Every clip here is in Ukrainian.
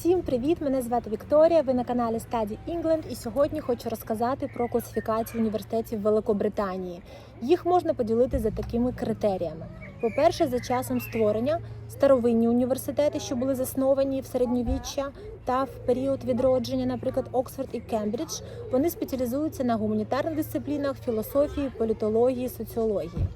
Всім привіт! Мене звати Вікторія. Ви на каналі Study England і сьогодні хочу розказати про класифікацію університетів Великобританії. Їх можна поділити за такими критеріями. По-перше, за часом створення старовинні університети, що були засновані в середньовіччя та в період відродження, наприклад, Оксфорд і Кембридж, вони спеціалізуються на гуманітарних дисциплінах, філософії, політології, соціології.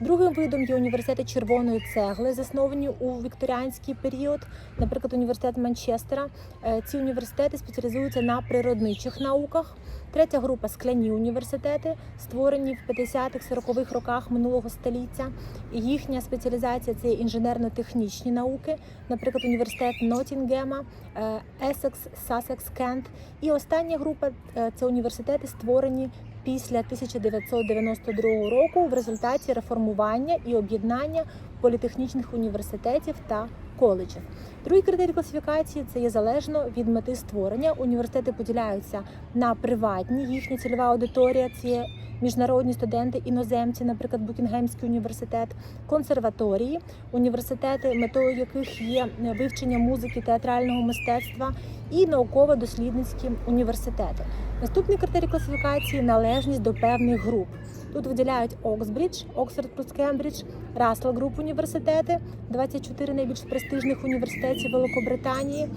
Другим видом є університети червоної цегли, засновані у вікторіанський період, наприклад, університет Манчестера. Е, Ці університети спеціалізуються на природничих науках. Третя група скляні університети, створені в 50-х, 40-х роках минулого століття. Їхня спеціалізація це інженерно-технічні науки, наприклад, університет Ноттінгема, е, Есекс, Сасекс, Кент. І остання група е, це університети, створені після 1992 року в результаті реформування і об'єднання політехнічних університетів та коледжів. Другий критерій класифікації це є залежно від мети створення. Університети поділяються на приватні, їхня цільова аудиторія це міжнародні студенти, іноземці, наприклад, Букінгемський університет, консерваторії, університети, метою яких є вивчення музики, театрального мистецтва і науково-дослідницькі університети. Наступний критерій класифікації належність до певних груп. Тут виділяють Оксбридж, Оксфорд плюс Кембридж, Рассел Груп університети, 24 найбільш престижних університетів Великобританії,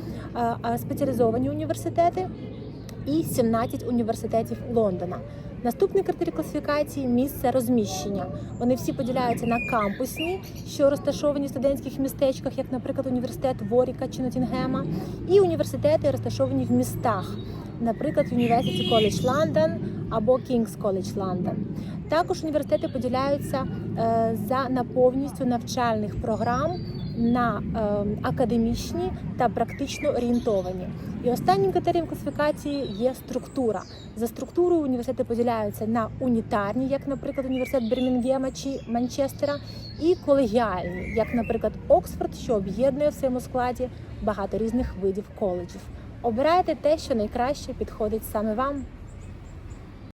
спеціалізовані університети і 17 університетів Лондона. Наступний критерій класифікації місце розміщення. Вони всі поділяються на кампусні, що розташовані в студентських містечках, як, наприклад, університет Воріка чи Ноттінгема, і університети розташовані в містах, наприклад, University College London або King's College London. Також університети поділяються е, за наповністю навчальних програм на е, академічні та практично орієнтовані. І останнім критерієм класифікації є структура. За структурою університети поділяються на унітарні, як, наприклад, університет Бірмінгема чи Манчестера, і колегіальні, як, наприклад, Оксфорд, що об'єднує в своєму складі багато різних видів коледжів. Обирайте те, що найкраще підходить саме вам.